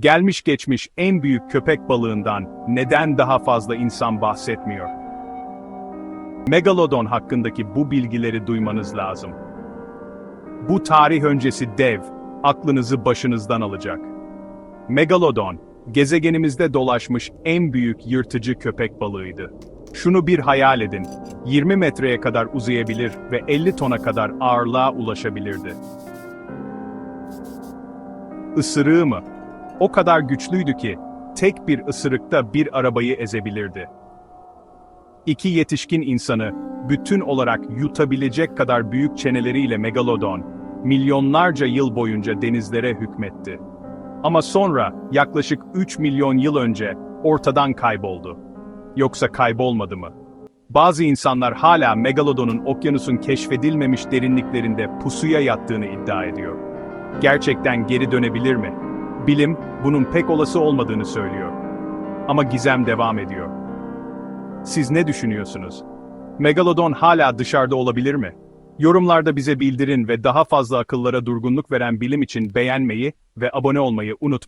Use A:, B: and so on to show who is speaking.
A: Gelmiş geçmiş en büyük köpek balığından neden daha fazla insan bahsetmiyor? Megalodon hakkındaki bu bilgileri duymanız lazım. Bu tarih öncesi dev, aklınızı başınızdan alacak. Megalodon, gezegenimizde dolaşmış en büyük yırtıcı köpek balığıydı. Şunu bir hayal edin, 20 metreye kadar uzayabilir ve 50 tona kadar ağırlığa ulaşabilirdi. Isırığı mı? O kadar güçlüydü ki, tek bir ısırıkta bir arabayı ezebilirdi. İki yetişkin insanı, bütün olarak yutabilecek kadar büyük çeneleriyle Megalodon, milyonlarca yıl boyunca denizlere hükmetti. Ama sonra, yaklaşık 3 milyon yıl önce, ortadan kayboldu. Yoksa kaybolmadı mı? Bazı insanlar hala Megalodon'un okyanusun keşfedilmemiş derinliklerinde pusuya yattığını iddia ediyor. Gerçekten geri dönebilir mi? Bilim, bunun pek olası olmadığını söylüyor. Ama gizem devam ediyor. Siz ne düşünüyorsunuz? Megalodon hala dışarıda olabilir mi? Yorumlarda bize bildirin ve daha fazla akıllara durgunluk veren bilim için beğenmeyi ve abone olmayı unutmayın.